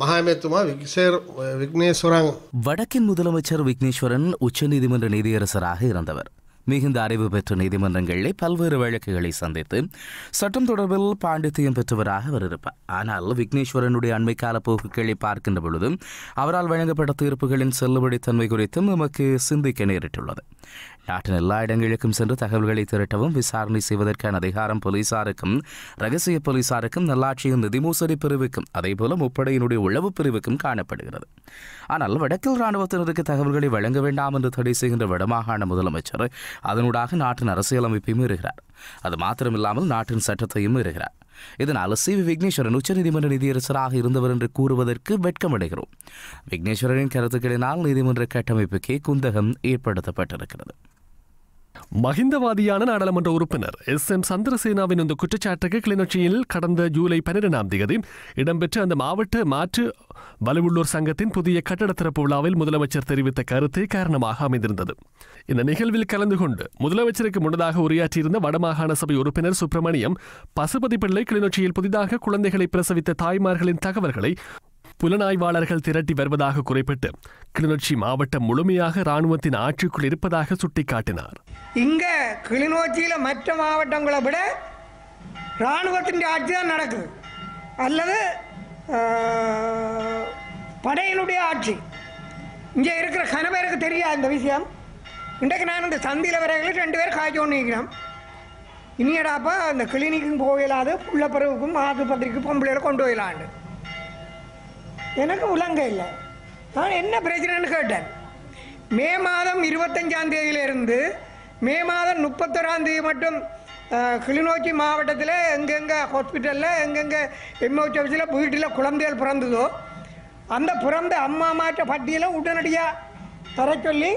மகாமேத்துமா விக்னேஸ்வர் விக்னேஸ்வரன்? வடக்கின் முதலமைச்சர் விக்னேஸ்வரன் உச்சநீதிமன்ற நீதியரசராக இருந்தவர். மிகுந்த அறிவு பெற்ற நீதிமன்றங்களில் பல்வேறு வழக்குகளை சந்தித்து சட்டம் தொடர்பில் பாண்டித்தியம் பெற்றவராக அவர் இருப்பார். ஆனால் விக்னேஸ்வரனுடைய அண்மை கால போக்குகளை பார்க்கின்ற பொழுதும் அவரால் வழங்கப்பட்ட தீர்ப்புகளின் செல்லுபடித்தன்மை குறித்தும் நமக்கு சிந்திக்க நேரிட்டுள்ளது. நாட்டின் எல்லா இடங்களுக்கும் சென்று தகவல்களை திரட்டவும் விசாரணை செய்வதற்கான அதிகாரம் போலீசாருக்கும் ரகசிய போலீசாருக்கும் நல்லாட்சியின் நிதி மோசடி பிரிவுக்கும் அதேபோல முப்படையினுடைய உளவு பிரிவுக்கும் காணப்படுகிறது. ஆனால் வடக்கில் ராணுவத்தினருக்கு தகவல்களை வழங்க வேண்டாம் என்று தடை செய்கின்ற வடமாகாண முதலமைச்சர் அதனூடாக நாட்டின் அரசியலமைப்பையும் மீறுகிறார். அது மாத்திரமில்லாமல் நாட்டின் சட்டத்தையும் மீறுகிறார். இதனால் சி வி விக்னேஸ்வரன் உச்சநீதிமன்ற நீதியரசராக இருந்தவர் என்று கூறுவதற்கு வெட்கமடைகிறோம். விக்னேஸ்வரனின் கருத்துக்களினால் நீதிமன்ற கட்டமைப்புக்கே குந்தகம் ஏற்படுத்தப்பட்டிருக்கிறது. மஹிந்தவாதியான நாடாளுமன்ற உறுப்பினர் எஸ் எம் சந்திரசேனாவின் இந்த குற்றச்சாட்டுக்கு கிளிநொச்சியில் கடந்த ஜூலை பன்னிரெண்டாம் தேதி இடம்பெற்ற அந்த மாவட்ட மாற்று வலுவுள்ளோர் சங்கத்தின் புதிய கட்டட திறப்பு விழாவில் முதலமைச்சர் தெரிவித்த கருத்தே காரணமாக அமைந்திருந்தது. இந்த நிகழ்வில் கலந்து கொண்டு முதலமைச்சருக்கு முன்னதாக உரையாற்றியிருந்த வடமாகாண சபை உறுப்பினர் சுப்பிரமணியம் பசுபதி பிள்ளை கிளிநொச்சியில் புதிதாக குழந்தைகளை பிரசவித்த தாய்மார்களின் தகவல்களை புலனாய்வாளர்கள் திரட்டி வருவதாக குறிப்பிட்டு கிளிநொச்சி மாவட்டம் முழுமையாக ராணுவத்தின் ஆட்சிக்குள் இருப்பதாக சுட்டிக்காட்டினார். இங்கே கிளிநொச்சியில மற்ற மாவட்டங்களை விட ராணுவத்தின் ஆட்சி தான் நடக்குது. அல்லது படையினுடைய ஆட்சி. இங்கே இருக்கிற கணவருக்கு தெரியாது இந்த விஷயம்? இன்றைக்கு நான் இந்த சந்தியில் வரைகளில் ரெண்டு பேர் காய்ச்சி கொண்டு இனியடாப்பா அந்த கிளினிக்கும் போயிடாது புள்ள பிறகுக்கும் ஆஸ்பத்திரிக்கு பொம்பளையில கொண்டு போயிடலாண்டு எனக்கு உலங்க இல்லை. நான் என்ன பிரச்சனைன்னு கேட்டேன். மே மாதம் இருபத்தஞ்சாம் தேதியிலிருந்து மே மாதம் முப்பத்தொராம் தேதி மட்டும் கிளிநொச்சி மாவட்டத்தில் எங்கெங்கே ஹாஸ்பிட்டலில் எங்கெங்கே எம்ஓச்சி ஆஃபீஸில் வீட்டில் குழந்தைகள் பிறந்ததோ அந்த பிறந்த அம்மா மாற்ற பட்டியலை உடனடியாக தர சொல்லி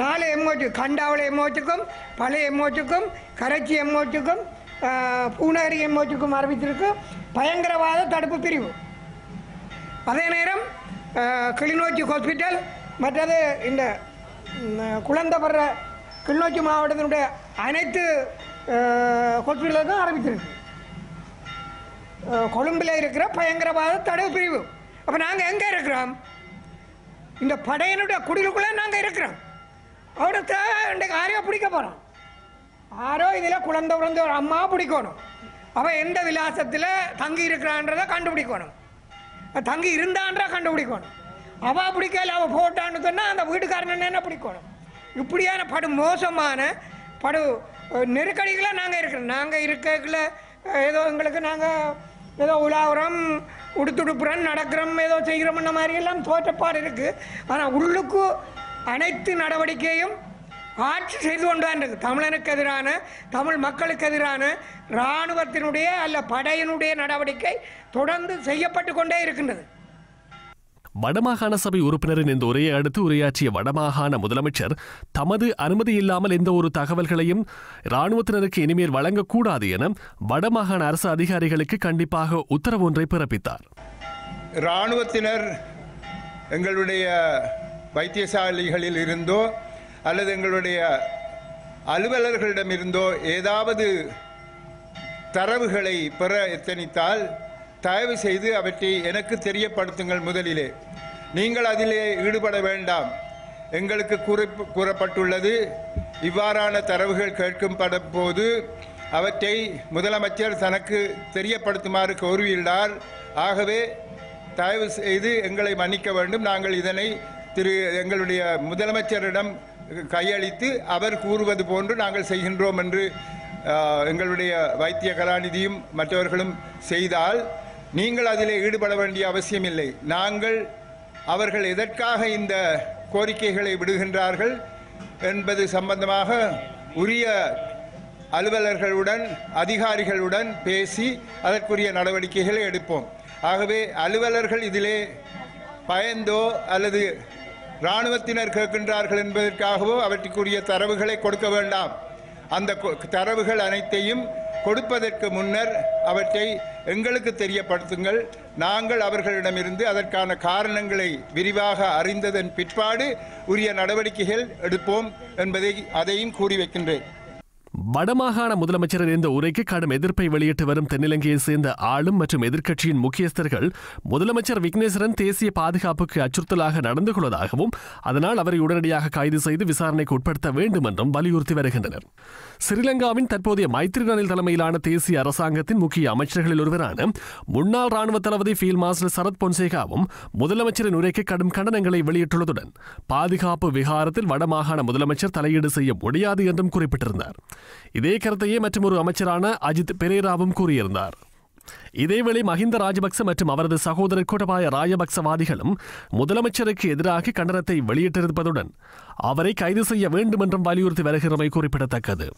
நாலு எம்ஓச்சு கண்டாவளை எம்ஓச்சுக்கும் பழைய எம்ஓச்சுக்கும் கரைச்சி எம்ஓச்சுக்கும் பூநகரி எம்ஓச்சுக்கும் அறிவித்திருக்கு. பயங்கரவாத தடுப்பு பிரிவு. அதே நேரம் அஹ், கிளிநொச்சி ஹாஸ்பிட்டல் மற்றது இந்த குழந்தை குழந்தைப்படுற கிளிநொச்சி மாவட்டத்தினுடைய அனைத்து ஹாஸ்பிட்டலுக்கும் ஆரம்பித்திருக்கு. கொழும்பில் இருக்கிற பயங்கரவாத தடை பிரிவு. அப்போ நாங்கள் எங்கே இருக்கிறோம்? இந்த படையினுடைய குடிலுக்குள்ளே நாங்கள் இருக்கிறோம். அவரை இன்றைக்கு யாரையோ பிடிக்க போகிறோம் யாரோ இதில் குழந்தை குழந்தை ஒரு அம்மா பிடிக்கணும். அவன் எந்த விலாசத்தில் தங்கி இருக்கிறான்றதை கண்டுபிடிக்கணும். தங்கி இருந்தான்றா கண்டுபிடிக்கணும். அவ பிடிக்கல அவள் போட்டான்னு சொன்னால் அந்த வீட்டுக்காரன் என்ன பிடிக்கணும்? இப்படியான படு மோசமான படு அஹ், நெருக்கடிகளை நாங்கள் இருக்கிறோம். நாங்கள் இருக்கல ஏதோ எங்களுக்கு நாங்கள் ஏதோ உலாவுறோம் உடுத்துடுப்புறோம் நடக்கிறோம் ஏதோ செய்கிறோம்ன மாதிரியெல்லாம் தோற்றப்பாடு இருக்குது ஆனால் உள்ளுக்கு அனைத்து நடவடிக்கையும் ஆட்சி செய்து கொண்டுதான் இருக்கு தமிழனுக்கு எதிரான தமிழ் மக்களுக்கு எதிரான இராணுவத்தினுடைய அல்ல படையினுடைய நடவடிக்கை தொடர்ந்து செய்யப்பட்டு கொண்டே இருக்கின்றது. வடமாகாண சபை உறுப்பினரின் இந்த உரையை அடுத்து உரையாற்றிய வடமாகாண முதலமைச்சர் தமது அனுமதி இல்லாமல் எந்த ஒரு தகவல்களையும் இராணுவத்தினருக்கு இனிமேல் வழங்கக்கூடாது என வடமாகாண அரசு அதிகாரிகளுக்கு கண்டிப்பாக உத்தரவு ஒன்றை பிறப்பித்தார். இராணுவத்தினர் எங்களுடைய வைத்தியசாலைகளில் இருந்தோ அல்லது எங்களுடைய அலுவலர்களிடமிருந்தோ ஏதாவது தரவுகளை பெற எத்தனித்தால் தயவு செய்து அவற்றை எனக்கு தெரியப்படுத்துங்கள் முதலிலே. நீங்கள் அதிலே ஈடுபட வேண்டாம். எங்களுக்கு குறிப்பு கூறப்பட்டுள்ளது இவ்வாறான தரவுகள் கேட்கும் போது அவற்றை முதலமைச்சர் தனக்கு தெரியப்படுத்துமாறு கோரியுள்ளார் ஆகவே தயவு செய்து எங்களை மன்னிக்க வேண்டும். நாங்கள் இதனை திரு எங்களுடைய முதலமைச்சரிடம் கையளித்து அவர் கூறுவது போன்று நாங்கள் செய்கின்றோம் என்று எங்களுடைய வைத்திய கலாநிதியும் மற்றவர்களும் செய்தால் நீங்கள் அதிலே ஈடுபட வேண்டிய அவசியமில்லை. நாங்கள் அவர்கள் எதற்காக இந்த கோரிக்கைகளை விடுகின்றார்கள் என்பது சம்பந்தமாக உரிய அலுவலர்களுடன் அதிகாரிகளுடன் பேசி அதற்குரிய நடவடிக்கைகளை எடுப்போம். ஆகவே அலுவலர்கள் இதிலே பயந்தோ அல்லது இராணுவத்தினர் கேட்கின்றார்கள் என்பதற்காகவோ அவற்றுக்குரிய தரவுகளை கொடுக்க வேண்டாம். அந்த தரவுகள் அனைத்தையும் கொடுப்பதற்கு முன்னர் அவற்றை எங்களுக்கு தெரியப்படுத்துங்கள். நாங்கள் அவர்களிடமிருந்து அதற்கான காரணங்களை விரிவாக அறிந்ததன் பிற்பாடு உரிய நடவடிக்கைகள் எடுப்போம் என்பதை அதையும் கூறி வைக்கின்றேன். வடமாகாண முதலமைச்சரின் இந்த உரைக்கு கடும் எதிர்ப்பை வெளியிட்டு வரும் தென்னிலங்கையை சேர்ந்த ஆளும் மற்றும் எதிர்க்கட்சியின் முக்கியஸ்தர்கள் முதலமைச்சர் விக்னேஸ்வரன் தேசிய பாதுகாப்புக்கு அச்சுறுத்தலாக நடந்து கொள்வதாகவும் அதனால் அவரை உடனடியாக கைது செய்து விசாரணைக்கு உட்படுத்த வேண்டும் என்றும் வலியுறுத்தி வருகின்றனர். ஸ்ரீலங்காவின் தற்போதைய மைத்ரி ரணில் தலைமையிலான தேசிய அரசாங்கத்தின் முக்கிய அமைச்சர்களில் ஒருவரான முன்னாள் ராணுவ தளபதி ஃபீல்ட் மார்ஷல் சரத் பொன்சேகாவும் முதலமைச்சரின் உரைக்கு கடும் கண்டனங்களை வெளியிட்டுள்ளதுடன் பாதுகாப்பு விகாரத்தில் வடமாகாண முதலமைச்சர் தலையீடு செய்ய முடியாது என்றும் குறிப்பிட்டிருந்தார். இதே கருத்தையே மற்றும் ஒரு அமைச்சரான அஜித் பெரேராவும் கூறியிருந்தார். இதேவேளை மஹிந்த ராஜபக்ச மற்றும் அவரது சகோதரர் கூட்டபாய ராஜபக்சவாதிகளும் முதலமைச்சருக்கு எதிராக கண்டனத்தை வெளியிட்டிருப்பதுடன் அவரை கைது செய்ய வேண்டும் என்றும் வலியுறுத்தி வருகிறமை குறிப்பிடத்தக்கது.